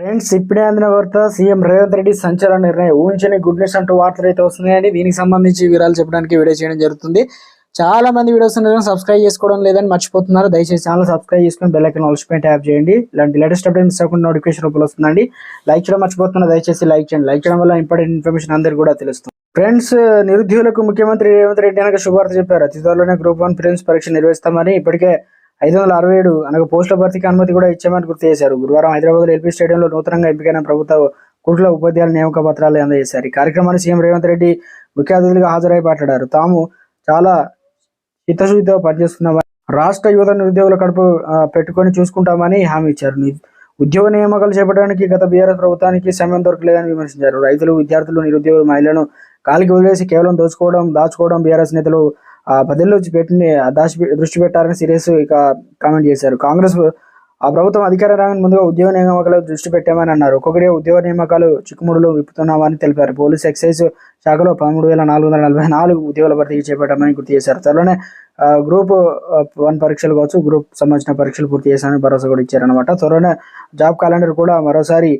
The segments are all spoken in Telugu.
ఫ్రెండ్స్ ఇప్పుడే అందిన వార్త సీఎం రేవంత్ రెడ్డి సంచలన నిర్ణయం. ఊహించని గుడ్ న్యూస్ అంటూ వార్తలు అయితే వస్తున్నాయండి. దీనికి సంబంధించి వివరాలు చెప్పడానికి వీడియో చేయడం జరుగుతుంది. చాలా మంది వీడియోస్ సబ్స్క్రైబ్ చేసుకోవడం లేదని మర్చిపోతున్నారు. దయచేసి ఛానల్ సబ్స్క్రైబ్ చేసుకుని బెల్ ఐకన్ ఆల్స్పై ట్యాప్ చేయండి. ఇలాంటి లేటెస్ట్ అప్డేట్ మిస్ అవ్వకుండా నోటిఫికేషన్ రూపంలో వస్తుందండి. లైక్ చేయడం మర్చిపోతున్నారు. దయచేసి లైక్ చేయండి. లైక్ చేయడం వల్ల ఇంపార్టెంట్ ఇన్ఫర్మేషన్ అందరికీ కూడా తెలుస్తుంది. ఫ్రెండ్స్ నిరుద్యోగులకు ముఖ్యమంత్రి రేవంత్ రెడ్డి అనగా శుభార్త చెప్పారు. అతి త్వరలోనే గ్రూప్ వన్ ప్రిలిమ్స్ పరీక్ష నిర్వహిస్తామని ఇప్పటికే ఐదు వందల అరవై ఏడు అనగా పోస్టుల భర్తీకి అనుమతి కూడా ఇచ్చామని గుర్తు చేశారు. గురువారం హైదరాబాద్ ఎల్పీ స్టేడియంలో నూతనంగా ఎంపికైన ప్రభుత్వ కుట్ల ఉపాధ్యాయుల నియామక పత్రాలు అందజేశారు. ఈ కార్యక్రమాన్ని సీఎం రేవంత్ రెడ్డి ముఖ్య అతిథులుగా హాజరై మాట్లాడారు. తాము చాలా చిత్తశుద్ధితో పనిచేస్తున్నామని రాష్ట్ర యువత నిరుద్యోగుల కడుపు పెట్టుకొని చూసుకుంటామని హామీ ఇచ్చారు. ఉద్యోగ నియామకాలు చేపట్టడానికి గత బీఆర్ఎస్ ప్రభుత్వానికి సమయం దొరకలేదని విమర్శించారు. రైతులు విద్యార్థులు నిరుద్యోగులు మహిళలను కాలికి వదిలేసి కేవలం దోచుకోవడం దాచుకోవడం బీఆర్ఎస్ నేతలు ఆ పదిలో పెట్టి దాచి దృష్టి పెట్టారని సీరియస్ ఇక కామెంట్ చేశారు. కాంగ్రెస్ ఆ ప్రభుత్వం అధికార రాగానే ముందుగా ఉద్యోగ నియామకాలు దృష్టి పెట్టామని అన్నారు. ఒక్కొక్కడే ఉద్యోగ నియామకాలు చిక్కుముడులు విప్పుతున్నామని తెలిపారు. పోలీస్ ఎక్సైజ్ శాఖలో పదమూడు వేల నాలుగు వందల నలభై నాలుగు ఉద్యోగాల భర్తీకి చేపట్టామని గుర్తు చేశారు. త్వరలోనే గ్రూప్ వన్ పరీక్షలు కావచ్చు గ్రూప్ సంబంధించిన పరీక్షలు పూర్తి చేశామని భరోసా కూడా ఇచ్చారనమాట త్వరలోనే జాబ్ క్యాలెండర్ కూడా మరోసారి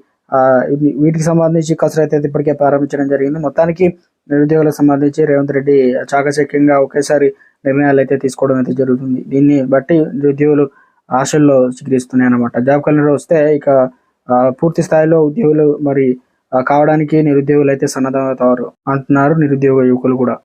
వీటికి సంబంధించి కసరత్తు అయితే ఇప్పటికే ప్రారంభించడం జరిగింది. మొత్తానికి నిరుద్యోగులకు సంబంధించి రేవంత్ రెడ్డి చాకచక్యంగా ఒకేసారి నిర్ణయాలు అయితే తీసుకోవడం అయితే జరుగుతుంది. దీన్ని బట్టి నిరుద్యోగులు ఆశల్లో చికిరిస్తున్నాయి అనమాట జాబ్ క్యాలెండర్ వస్తే ఇక పూర్తి స్థాయిలో ఉద్యోగులు మరి కావడానికి నిరుద్యోగులు అయితే సన్నద్ధమవుతారు అంటున్నారు నిరుద్యోగ యువకులు కూడా.